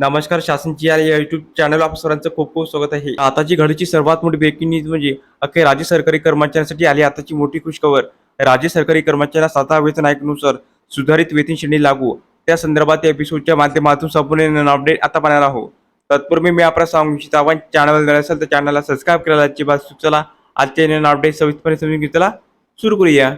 नमस्कार शासनची या YouTube channel आप सर्वांचं खूप खूप स्वागत आहे. आताची घडीची सर्वात मोठी ब्रेकिंग न्यूज म्हणजे अखेर राज्य सरकारी कर्मचाऱ्यांसाठी आली आताची मोठी खुशखबर. राज्य सरकारी कर्मचाऱ्यांना सातवा वेतन आयोगानुसार सुधारित वेतन श्रेणी लागू. त्या संदर्भात या एपिसोडच्या माध्यमातून संपूर्ण अपडेट आता पाहणार आहोत. तत्पूर्वी मी आपण सांगू इच्छित आपण चॅनल असेल तर चॅनलला सबस्क्राईब करायला याची बात चला. आजच्या अपडेट सविस्तरपणे समजून घेतला. चला सुरू करूया.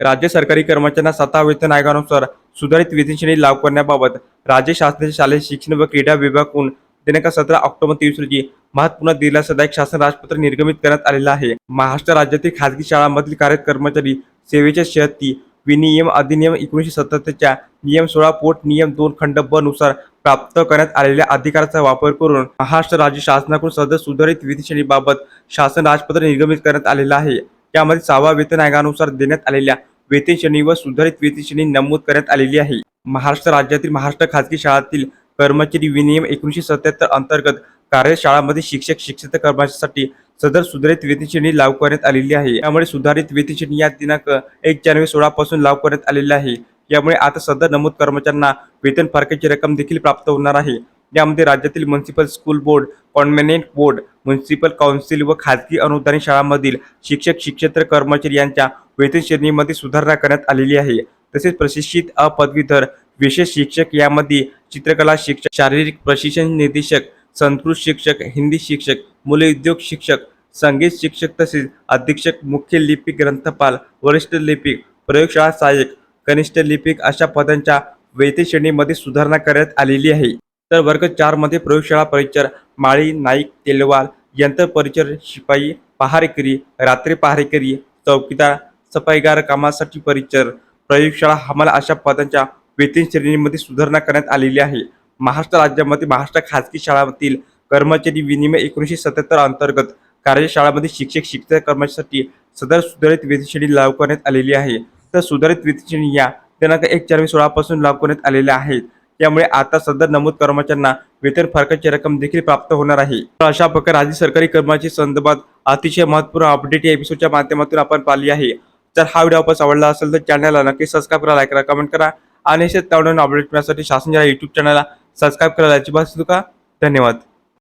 राज्य सरकारी कर्मचाऱ्यांना सातवा वेतन आयोगानुसार सुधारित वेतन श्रेणी लागू करण्याबाबत राज्य शासनाचे शालेय शिक्षण व क्रीडा विभागून दिनांक सतरा ऑक्टोबर तेवीस रोजी महत्त्वपूर्ण एक शासन राजपत्र निर्गमित करण्यात आलेलं आहे. महाराष्ट्र राज्यातील खाजगी शाळांमधील कार्यरत कर्मचारी सेवेच्या शर्ती विनियम अधिनियम एकोणीसशे सत्तरच्या नियम सोळा पोट नियम दोन खंड ब नुसार प्राप्त करण्यात आलेल्या अधिकाराचा वापर करून महाराष्ट्र राज्य शासनाकडून सदर सुधारित विधीश्रेणीबाबत शासन राजपत्र निर्गमित करण्यात आलेलं आहे. त्यामध्ये सहावा वेतन आयोगानुसार देण्यात आलेल्या वेतन श्रेणी व सुधारित वेतन श्रेणी नमूद करण्यात आलेली आहे. महाराष्ट्र राज्यातील महाराष्ट्र खाजगी शाळातील कर्मचारी विनियम एकोणीसशे सत्याहत्तर अंतर्गत कार्यशाळामध्ये शिक्षक शिक्षित कर्मचाऱ्यांसाठी सदर सुधारित वेतनश्रेणी लागू करण्यात आलेली आहे. त्यामुळे सुधारित वेतनश्रेणी या दिनांक एक जानेवारी सोळा पासून लागू करण्यात आलेली आहे. यामुळे आता सदर नमूद कर्मचाऱ्यांना वेतन फरकाची रक्कम देखील प्राप्त होणार आहे. यामध्ये राज्यातील municipal school board convent board municipal council व खाजगी अनुदानित शाळांमधील शिक्षक शिक्षेत्र कर्मचारी यांच्या वेतन श्रेणीमध्ये सुधारणा करण्यात आलेली आहे. तसेच प्रशिक्षित अपदवीधर विशेष शिक्षक यामध्ये चित्रकला शिक्षक शारीरिक प्रशिक्षण निर्देशक संस्कृत शिक्षक हिंदी शिक्षक मुले उद्योग शिक्षक संगीत शिक्षक तसेच अधीक्षक मुख्य लिपिक ग्रंथपाल वरिष्ठ लिपिक प्रयोगशाळा सहाय्यक कनिष्ठ लिपिक अशा पदांच्या वेतन श्रेणीमध्ये सुधारणा करण्यात आलेली आहे. तर वर्ग चारमध्ये प्रयोगशाळा परिचर माळी नाईक तेलवाल यंत्र परिचर शिपाई पहारेकरी रात्री पहारेकरी चौकीदार सफाईगार कामासाठी परिचर प्रयोगशाळा हमाल अशा पदांच्या वेतन श्रेणीमध्ये सुधारणा करण्यात आलेली आहे. महाराष्ट्र राज्यामध्ये महाराष्ट्र खाजगी शाळांतील कर्मचारी विनिमय एकोणीसशे सत्याहत्तर अंतर्गत कार्यशाळामध्ये शिक्षक शिक्षक कर्मचाऱ्यांसाठी सदर सुधारित वेतन श्रेणी लागू करण्यात आलेली आहे. तर सुधारित वेतन श्रेणी या दिनांक एक जानेवारी सोळापासून लागू करण्यात आलेल्या आहेत. त्यामुळे आता सदर नमूद कर्मचाऱ्यांना वेतन फरकाची रक्कम देखील प्राप्त होणार आहे. तर अशा प्रकारे राज्य सरकारी कर्मचारी संदर्भात अतिशय महत्त्वपूर्ण अपडेट या एपिसोडच्या माध्यमातून आपण पाहिली आहे. जर हा व्हिडिओ आपण आवडला असेल तर चॅनलला नक्की सबस्क्राईब करा लाईक करा कमेंट करा आणि असेच नवनवीन अपडेट मिळण्यासाठी शासन या युट्यूब चॅनलला सबस्क्राईब करायला अजिबात नका. धन्यवाद.